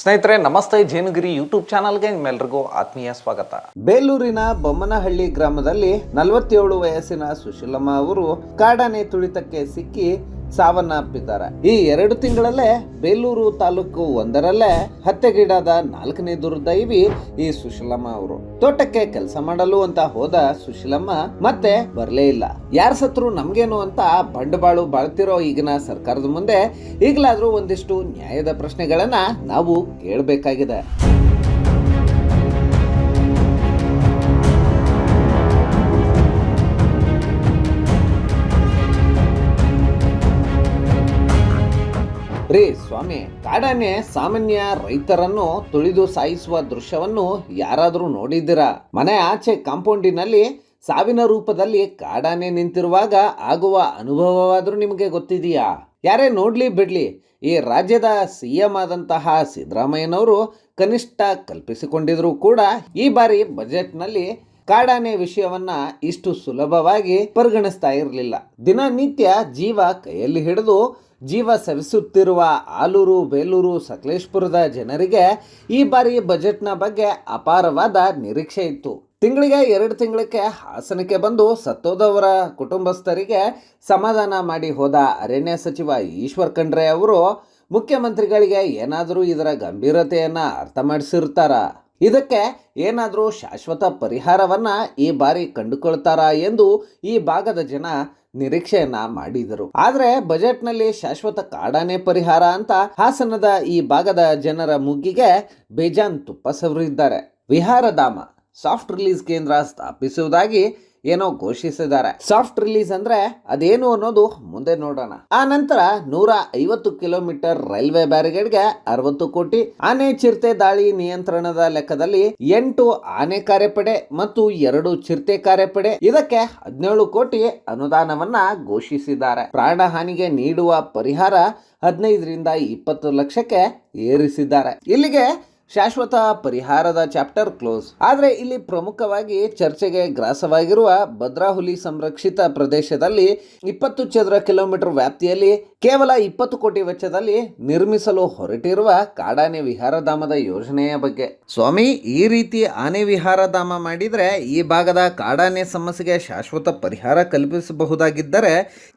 ಸ್ನೇಹಿತರೆ, ನಮಸ್ತೆ. ಜೇನುಗಿರಿ ಯೂಟ್ಯೂಬ್ ಚಾನಲ್ಗೆ ನಿಮ್ಮೆಲ್ರಿಗೂ ಆತ್ಮೀಯ ಸ್ವಾಗತ. ಬೇಲೂರಿನ ಬೊಮ್ಮನಹಳ್ಳಿ ಗ್ರಾಮದಲ್ಲಿ ನಲವತ್ತೇಳು ವಯಸ್ಸಿನ ಸುಶೀಲಮ್ಮ ಅವರು ಕಾಡಾನೆ ತುಳಿತಕ್ಕೆ ಸಿಕ್ಕಿ ಸಾವನ್ನಪ್ಪಿದ್ದಾರೆ. ಈ ಎರಡು ತಿಂಗಳಲ್ಲೇ ಬೇಲೂರು ತಾಲೂಕು ಒಂದರಲ್ಲೇ ಹತ್ಯೆಗೀಡಾದ ನಾಲ್ಕನೇ ದುರ್ದೈವಿ ಈ ಸುಶೀಲಮ್ಮ ಅವರು. ತೋಟಕ್ಕೆ ಕೆಲಸ ಮಾಡಲು ಅಂತ ಹೋದ ಸುಶೀಲಮ್ಮ ಮತ್ತೆ ಬರಲೇ ಇಲ್ಲ. ಯಾರ ಸತ್ರು ನಮ್ಗೇನು ಅಂತ ಬಂಡವಾಳು ಬಾಳ್ತಿರೋ ಈಗಿನ ಸರ್ಕಾರದ ಮುಂದೆ ಈಗಲಾದ್ರೂ ಒಂದಿಷ್ಟು ನ್ಯಾಯದ ಪ್ರಶ್ನೆಗಳನ್ನ ನಾವು ಕೇಳಬೇಕಾಗಿದೆ. ಸ್ವಾಮಿ, ಕಾಡಾನೆ ಸಾಮಾನ್ಯ ರೈತರನ್ನು ತುಳಿದು ಸಾಯಿಸುವ ದೃಶ್ಯವನ್ನು ಯಾರಾದರೂ ನೋಡಿದ್ದೀರಾ? ಮನೆ ಆಚೆ ಕಾಂಪೌಂಡಿನಲ್ಲಿ ಸಾವಿನ ರೂಪದಲ್ಲಿ ಕಾಡಾನೆ ನಿಂತಿರುವಾಗ ಆಗುವ ಅನುಭವವಾದರೂ ನಿಮಗೆ ಗೊತ್ತಿದೆಯಾ? ಯಾರೇ ನೋಡ್ಲಿ ಬಿಡ್ಲಿ, ಈ ರಾಜ್ಯದ ಸಿ ಎಂ ಆದಂತಹ ಸಿದ್ದರಾಮಯ್ಯನವರು ಕನಿಷ್ಠ ಕಲ್ಪಿಸಿಕೊಂಡಿದ್ರು ಕೂಡ ಈ ಬಾರಿ ಬಜೆಟ್ನಲ್ಲಿ ಕಾಡಾನೆ ವಿಷಯವನ್ನ ಇಷ್ಟು ಸುಲಭವಾಗಿ ಪರಿಗಣಿಸ್ತಾ ಇರಲಿಲ್ಲ. ದಿನನಿತ್ಯ ಜೀವ ಕೈಯಲ್ಲಿ ಹಿಡಿದು ಜೀವ ಸವಿಸುತ್ತಿರುವ ಆಲೂರು, ಬೇಲೂರು, ಸಕಲೇಶ್ಪುರದ ಜನರಿಗೆ ಈ ಬಾರಿ ಬಜೆಟ್ನ ಬಗ್ಗೆ ಅಪಾರವಾದ ನಿರೀಕ್ಷೆ ಇತ್ತು. ತಿಂಗಳಿಗೆ ಎರಡು ತಿಂಗಳಿಗೆ ಹಾಸನಕ್ಕೆ ಬಂದು ಸತ್ತೋದವರ ಕುಟುಂಬಸ್ಥರಿಗೆ ಸಮಾಧಾನ ಮಾಡಿ ಹೋದ ಅರಣ್ಯ ಸಚಿವ ಈಶ್ವರ್ ಖಂಡ್ರೆ ಅವರು, ಮುಖ್ಯಮಂತ್ರಿಗಳಿಗೆ ಏನಾದರೂ ಇದರ ಗಂಭೀರತೆಯನ್ನು ಅರ್ಥ ಮಾಡಿಸಿರ್ತಾರ? ಇದಕ್ಕೆ ಏನಾದರೂ ಶಾಶ್ವತ ಪರಿಹಾರವನ್ನು ಈ ಬಾರಿ ಕಂಡುಕೊಳ್ತಾರಾ ಎಂದು ಈ ಭಾಗದ ಜನ ನಿರೀಕ್ಷೆಯನ್ನ ಮಾಡಿದರು. ಆದ್ರೆ ಬಜೆಟ್ನಲ್ಲಿ ಶಾಶ್ವತ ಕಾಡಾನೆ ಪರಿಹಾರ ಅಂತ ಹಾಸನದ ಈ ಭಾಗದ ಜನರ ಮುಗ್ಗಿಗೆ ಬೇಜಾನ್ ತುಪ್ಪ ಸವರಿದ್ದಾರೆ ವಿಹಾರಧಾಮ, ಸಾಫ್ಟ್ ರಿಲೀಸ್ ಕೇಂದ್ರ ಸ್ಥಾಪಿಸುವುದಾಗಿ ಏನೋ ಘೋಷಿಸಿದ್ದಾರೆ. ಸಾಫ್ಟ್ ರಿಲೀಸ್ ಅಂದ್ರೆ ಅದೇನು ಅನ್ನೋದು ಮುಂದೆ ನೋಡೋಣ. ಆ ನಂತರ ನೂರ ಐವತ್ತು ಕಿಲೋಮೀಟರ್ ರೈಲ್ವೆ ಬ್ಯಾರಿಗೇಡ್ಗೆ ಅರವತ್ತು ಕೋಟಿ ಆನೆ ಚಿರತೆ ದಾಳಿ ನಿಯಂತ್ರಣದ ಲೆಕ್ಕದಲ್ಲಿ ಎಂಟು ಆನೆ ಕಾರ್ಯಪಡೆ ಮತ್ತು ಎರಡು ಚಿರತೆ ಕಾರ್ಯಪಡೆ ಇದಕ್ಕೆ ಹದಿನೇಳು ಕೋಟಿ ಅನುದಾನವನ್ನ ಘೋಷಿಸಿದ್ದಾರೆ. ಪ್ರಾಣ ಹಾನಿಗೆ ನೀಡುವ ಪರಿಹಾರ ಹದಿನೈದರಿಂದ ಇಪ್ಪತ್ತು ಲಕ್ಷಕ್ಕೆ ಏರಿಸಿದ್ದಾರೆ. ಇಲ್ಲಿಗೆ ಶಾಶ್ವತ ಪರಿಹಾರದ ಚಾಪ್ಟರ್ ಕ್ಲೋಸ್. ಆದರೆ ಇಲ್ಲಿ ಪ್ರಮುಖವಾಗಿ ಚರ್ಚೆಗೆ ಗ್ರಾಸವಾಗಿರುವ ಭದ್ರಾ ಹುಲಿ ಸಂರಕ್ಷಿತ ಪ್ರದೇಶದಲ್ಲಿ ಇಪ್ಪತ್ತು ಚದರ ಕಿಲೋಮೀಟರ್ ವ್ಯಾಪ್ತಿಯಲ್ಲಿ ಕೇವಲ ಇಪ್ಪತ್ತು ಕೋಟಿ ವೆಚ್ಚದಲ್ಲಿ ನಿರ್ಮಿಸಲು ಹೊರಟಿರುವ ಕಾಡಾನೆ ವಿಹಾರಧಾಮದ ಯೋಜನೆಯ ಬಗ್ಗೆ. ಸ್ವಾಮಿ, ಈ ರೀತಿ ಆನೆ ವಿಹಾರಧಾಮ ಮಾಡಿದರೆ ಈ ಭಾಗದ ಕಾಡಾನೆ ಸಮಸ್ಯೆಗೆ ಶಾಶ್ವತ ಪರಿಹಾರ ಕಲ್ಪಿಸಬಹುದಾಗಿದ್ದರೆ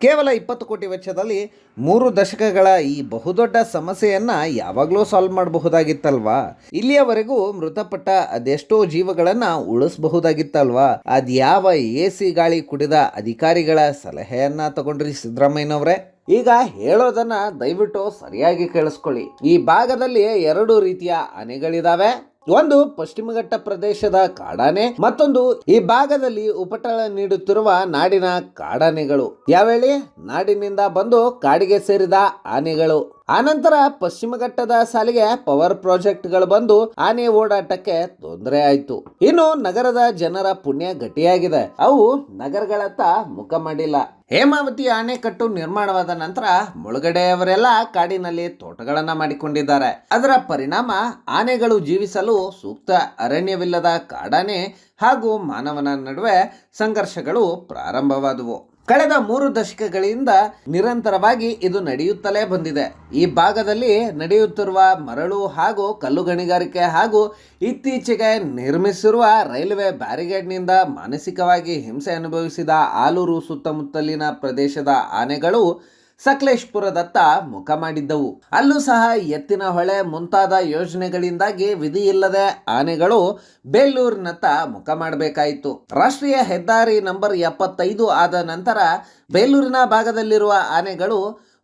ಕೇವಲ ಇಪ್ಪತ್ತು ಕೋಟಿ ವೆಚ್ಚದಲ್ಲಿ ಮೂರು ದಶಕಗಳ ಈ ಬಹುದೊಡ್ಡ ಸಮಸ್ಯೆಯನ್ನು ಯಾವಾಗಲೂ ಸಾಲ್ವ್ ಮಾಡಬಹುದಾಗಿತ್ತಲ್ವಾ? ಇಲ್ಲಿಯವರೆಗೂ ಮೃತಪಟ್ಟ ಅದೆಷ್ಟೋ ಜೀವಗಳನ್ನ ಉಳಿಸಬಹುದಾಗಿತ್ತಲ್ವಾ? ಅದ್ಯಾವ ಸಿ ಗಾಳಿ ಕುಡಿದ ಅಧಿಕಾರಿಗಳ ಸಲಹೆಯನ್ನ ತಗೊಂಡ್ರಿ ಸಿದ್ದರಾಮಯ್ಯನವರೇ. ಈಗ ಹೇಳೋದನ್ನ ದಯವಿಟ್ಟು ಸರಿಯಾಗಿ ಕೇಳಿಸ್ಕೊಳ್ಳಿ. ಈ ಭಾಗದಲ್ಲಿ ಎರಡು ರೀತಿಯ ಆನೆಗಳಿದಾವೆ ಒಂದು ಪಶ್ಚಿಮಘಟ್ಟ ಪ್ರದೇಶದ ಕಾಡಾನೆ, ಮತ್ತೊಂದು ಈ ಭಾಗದಲ್ಲಿ ಉಪಟಳ ನೀಡುತ್ತಿರುವ ನಾಡಿನ ಕಾಡಾನೆಗಳು. ಯಾವೇಳಿ ನಾಡಿನಿಂದ ಬಂದು ಕಾಡಿಗೆ ಸೇರಿದ ಆನೆಗಳು. ಆನಂತರ ಪಶ್ಚಿಮ ಘಟ್ಟದ ಸಾಲಿಗೆ ಪವರ್ ಪ್ರಾಜೆಕ್ಟ್ಗಳು ಬಂದು ಆನೆ ಓಡಾಟಕ್ಕೆ ತೊಂದರೆ ಆಯಿತು. ಇನ್ನು ನಗರದ ಜನರ ಪುಣ್ಯ ಗಟ್ಟಿಯಾಗಿದೆ. ಅವು ನಗರಗಳತ್ತ ಮುಖ ಮಾಡಿಲ್ಲ. ಹೇಮಾವತಿ ಅಣೆಕಟ್ಟು ನಿರ್ಮಾಣವಾದ ನಂತರ ಮುಳುಗಡೆಯವರೆಲ್ಲ ಕಾಡಿನಲ್ಲಿ ತೋಟಗಳನ್ನ ಮಾಡಿಕೊಂಡಿದ್ದಾರೆ. ಅದರ ಪರಿಣಾಮ ಆನೆಗಳು ಜೀವಿಸಲು ಸೂಕ್ತ ಅರಣ್ಯವಿಲ್ಲದ ಕಾಡಾನೆ ಹಾಗೂ ಮಾನವನ ನಡುವೆ ಸಂಘರ್ಷಗಳು ಪ್ರಾರಂಭವಾದವು. ಕಳೆದ ಮೂರು ದಶಕಗಳಿಂದ ನಿರಂತರವಾಗಿ ಇದು ನಡೆಯುತ್ತಲೇ ಬಂದಿದೆ. ಈ ಭಾಗದಲ್ಲಿ ನಡೆಯುತ್ತಿರುವ ಮರಳು ಹಾಗೂ ಕಲ್ಲು ಗಣಿಗಾರಿಕೆ ಹಾಗೂ ಇತ್ತೀಚೆಗೆ ನಿರ್ಮಿಸಿರುವ ರೈಲ್ವೆ ಬ್ಯಾರಿಗೇಡ್ನಿಂದ ಮಾನಸಿಕವಾಗಿ ಹಿಂಸೆ ಅನುಭವಿಸಿದ ಆಲೂರು ಸುತ್ತಮುತ್ತಲಿನ ಪ್ರದೇಶದ ಆನೆಗಳು ಸಕಲೇಶ್ಪುರದತ್ತ ಮುಖ ಮಾಡಿದ್ದವು. ಅಲ್ಲೂ ಸಹ ಎತ್ತಿನ ಹೊಳೆ ಮುಂತಾದ ಯೋಜನೆಗಳಿಂದಾಗಿ ವಿಧಿಯಿಲ್ಲದೆ ಆನೆಗಳು ಬೇಲೂರಿನತ್ತ ಮುಖ ಮಾಡಬೇಕಾಯಿತು. ರಾಷ್ಟ್ರೀಯ ಹೆದ್ದಾರಿ ನಂಬರ್ ಎಪ್ಪತ್ತೈದು ಆದ ನಂತರ ಬೇಲೂರಿನ ಭಾಗದಲ್ಲಿರುವ ಆನೆಗಳು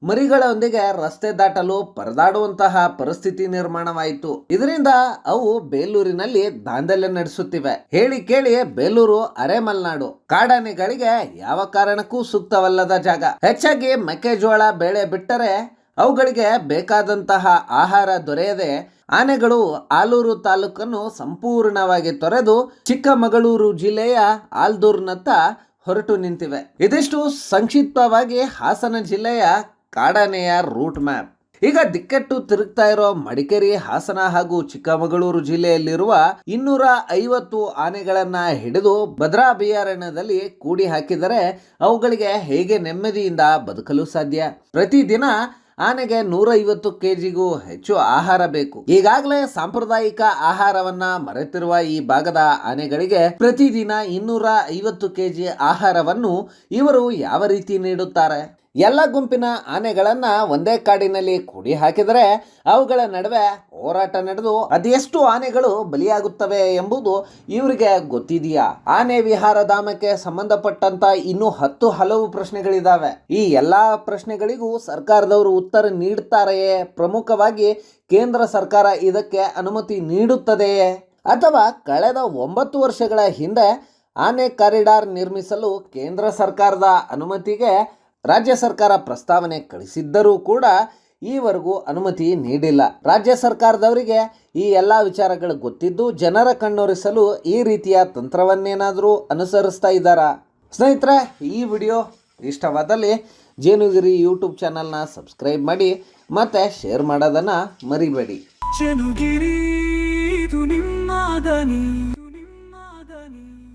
ಮರಿಗಳೊಂದಿಗೆ ರಸ್ತೆ ದಾಟಲು ಪರದಾಡುವಂತಹ ಪರಿಸ್ಥಿತಿ ನಿರ್ಮಾಣವಾಯಿತು. ಇದರಿಂದ ಅವು ಬೇಲೂರಿನಲ್ಲಿ ದಾಂಧಲ್ಯ ನಡೆಸುತ್ತಿವೆ. ಹೇಳಿ ಕೇಳಿ ಬೇಲೂರು, ಅರೆಮಲ್ನಾಡು ಕಾಡಾನೆಗಳಿಗೆ ಯಾವ ಕಾರಣಕ್ಕೂ ಸೂಕ್ತವಲ್ಲದ ಜಾಗ. ಹೆಚ್ಚಾಗಿ ಮೆಕ್ಕೆಜೋಳ ಬೆಳೆ ಬಿಟ್ಟರೆ ಅವುಗಳಿಗೆ ಬೇಕಾದಂತಹ ಆಹಾರ ದೊರೆಯದೆ ಆನೆಗಳು ಆಲೂರು ತಾಲೂಕನ್ನು ಸಂಪೂರ್ಣವಾಗಿ ತೊರೆದು ಚಿಕ್ಕಮಗಳೂರು ಜಿಲ್ಲೆಯ ಆಲ್ದೂರ್ನತ್ತ ಹೊರಟು ನಿಂತಿವೆ. ಇದಿಷ್ಟು ಸಂಕ್ಷಿಪ್ತವಾಗಿ ಹಾಸನ ಜಿಲ್ಲೆಯ ಕಾಡಾನೆಯ ರೂಟ್ ಮ್ಯಾಪ್. ಈಗ ದಿಕ್ಕಟ್ಟು ತಿರುಗ್ತಾ ಇರೋ ಮಡಿಕೇರಿ, ಹಾಸನ ಹಾಗೂ ಚಿಕ್ಕಮಗಳೂರು ಜಿಲ್ಲೆಯಲ್ಲಿರುವ ಇನ್ನೂರ ಐವತ್ತು ಆನೆಗಳನ್ನ ಹಿಡಿದು ಭದ್ರಾ ಅಭಯಾರಣ್ಯದಲ್ಲಿ ಕೂಡಿ ಹಾಕಿದರೆ ಅವುಗಳಿಗೆ ಹೇಗೆ ನೆಮ್ಮದಿಯಿಂದ ಬದುಕಲು ಸಾಧ್ಯ? ಪ್ರತಿದಿನ ಆನೆಗೆ ನೂರೈವತ್ತು ಕೆಜಿಗೂ ಹೆಚ್ಚು ಆಹಾರ ಬೇಕು. ಈಗಾಗಲೇ ಸಾಂಪ್ರದಾಯಿಕ ಆಹಾರವನ್ನ ಮರೆತಿರುವ ಈ ಭಾಗದ ಆನೆಗಳಿಗೆ ಪ್ರತಿದಿನ ಇನ್ನೂರ ಐವತ್ತು ಕೆಜಿ ಆಹಾರವನ್ನು ಇವರು ಯಾವ ರೀತಿ ನೀಡುತ್ತಾರೆ? ಎಲ್ಲ ಗುಂಪಿನ ಆನೆಗಳನ್ನು ಒಂದೇ ಕಾಡಿನಲ್ಲಿ ಕೂಡಿ ಹಾಕಿದರೆ ಅವುಗಳ ನಡುವೆ ಹೋರಾಟ ನಡೆದು ಅದೆಷ್ಟು ಆನೆಗಳು ಬಲಿಯಾಗುತ್ತವೆ ಎಂಬುದು ಇವರಿಗೆ ಗೊತ್ತಿದೆಯಾ? ಆನೆ ವಿಹಾರ ಧಾಮಕ್ಕೆ ಸಂಬಂಧಪಟ್ಟಂತ ಇನ್ನೂ ಹತ್ತು ಹಲವು ಪ್ರಶ್ನೆಗಳಿದಾವೆ. ಈ ಎಲ್ಲಾ ಪ್ರಶ್ನೆಗಳಿಗೂ ಸರ್ಕಾರದವರು ಉತ್ತರ ನೀಡುತ್ತಾರೆಯೇ ಪ್ರಮುಖವಾಗಿ ಕೇಂದ್ರ ಸರ್ಕಾರ ಇದಕ್ಕೆ ಅನುಮತಿ ನೀಡುತ್ತದೆಯೇ? ಅಥವಾ ಕಳೆದ ಒಂಬತ್ತು ವರ್ಷಗಳ ಹಿಂದೆ ಆನೆ ಕಾರಿಡಾರ್ ನಿರ್ಮಿಸಲು ಕೇಂದ್ರ ಸರ್ಕಾರದ ಅನುಮತಿಗೆ ರಾಜ್ಯ ಸರ್ಕಾರ ಪ್ರಸ್ತಾವನೆ ಕಳಿಸಿದ್ದರೂ ಕೂಡ ಈವರೆಗೂ ಅನುಮತಿ ನೀಡಿಲ್ಲ. ರಾಜ್ಯ ಸರ್ಕಾರದವರಿಗೆ ಈ ಎಲ್ಲ ವಿಚಾರಗಳು ಗೊತ್ತಿದ್ದು ಜನರ ಕಣ್ಣೊರೆಸಲು ಈ ರೀತಿಯ ತಂತ್ರವನ್ನೇನಾದರೂ ಅನುಸರಿಸ್ತಾ ಇದ್ದಾರಾ? ಸ್ನೇಹಿತರೆ, ಈ ವಿಡಿಯೋ ಇಷ್ಟವಾದಲ್ಲಿ ಜೇನುಗಿರಿ ಯೂಟ್ಯೂಬ್ ಚಾನಲ್ನ ಸಬ್ಸ್ಕ್ರೈಬ್ ಮಾಡಿ ಮತ್ತು ಶೇರ್ ಮಾಡೋದನ್ನು ಮರಿಬೇಡಿ.